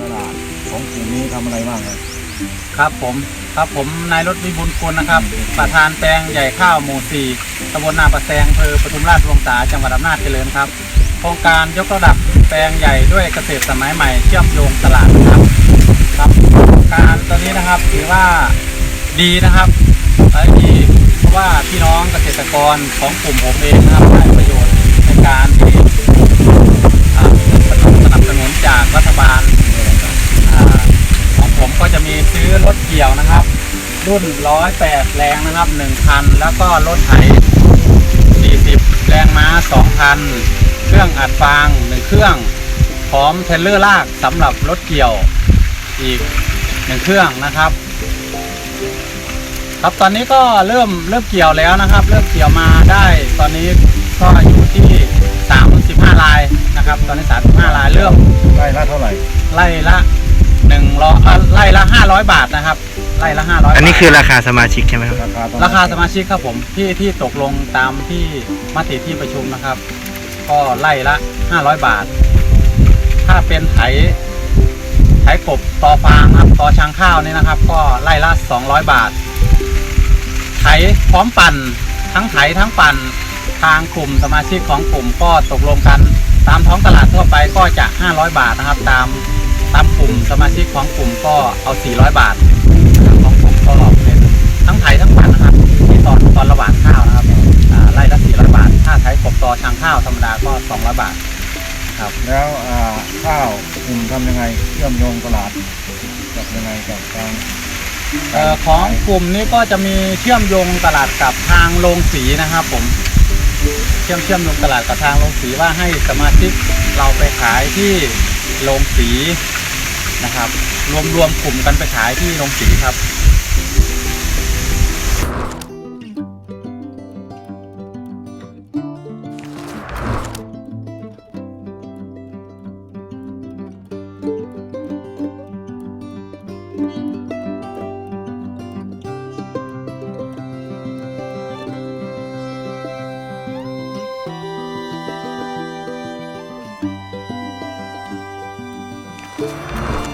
ตลาดของกลุ่มนี้ทำอะไรบ้างครับ ครับผมครับผมนายรถวิบุญกุลนะครับ ประธานแปลงใหญ่ข้าวหมู่สี่ตำบลนาประแซงอำเภอปทุมราชวงศาจังหวัดอำนาจเจริญครับ โครงการยกระดับแปลงใหญ่ด้วยเกษตรสมัยใหม่เชื่อมโยงตลาดครับครับโครงการตัวนี้นะครับถือว่าดีนะครับดีเพราะว่าพี่น้องเกษตรกรของกลุ่มผมเองนะครับได้ประโยชน์ในการที่อ่าสนับสนุนจากรัฐบาล อ่าของผม ก็จะมีซื้อรถเกี่ยวนะครับ รุ่น108แรงนะครับ1คัน แล้วก็รถไถ40แรงม้า2คัน เครื่องอัดฟาง1เครื่อง พร้อมเทรลเลอร์ลากสำหรับรถเกี่ยวอีก1เครื่องนะครับ ครับตอนนี้ก็เริ่มเริ่มเกี่ยวแล้วนะครับ เริ่มเกี่ยวมาได้ตอนนี้ก็อยู่ที่35ลายนะครับ ตอนนี้35ลายเริ่มไร่ละเท่าไหร่ไล่ละ หนึ่งร้อยไล่ละห้าร้อยบาทนะครับไล่ละห้าร้อยอันนี้คือราคาสมาชิกใช่ไหมครับราคาตอนราคาสมาชิกครับผมที่ที่ตกลงตามที่มติที่ประชุมนะครับ ก็ไล่ละห้าร้อยบาท ถ้าเป็นไถไถกบต่อฟางครับต่อช้างข้าวนี่นะครับ ก็ไล่ละสองร้อยบาท ไถพร้อมปั่น ทั้งไถทั้งปั่นทางกลุ่มสมาชิกของกลุ่มก็ตกลงกัน ตามท้องตลาดทั่วไปก็จะ 500 บาทนะครับ ตาม ตามกลุ่มสมาชิกของกลุ่มก็เอา 400 บาทนะครับของกลุ่มก็เป็นทั้งไถทั้งปั่นนะครับที่ตอนตอนระหว่างข้าวนะครับอ่าไร่ละ 400 บาท ถ้าไถกบตอชางข้าวธรรมดาก็ 200 บาทครับแล้วอ่าข้าวกลุ่มทำยังไงเชื่อมโยงตลาดกับยังไงกับทางเอ่อของกลุ่มนี้ก็จะมีเชื่อมโยงตลาดกับทางโรงสีนะครับผมเชื่อมเชื่อมโยงตลาดกับทางโรงสีว่าให้สมาชิกเราไปขายที่โรงสี นะครับ รวมรวมกลุ่มกันไปขายที่โรงสีครับค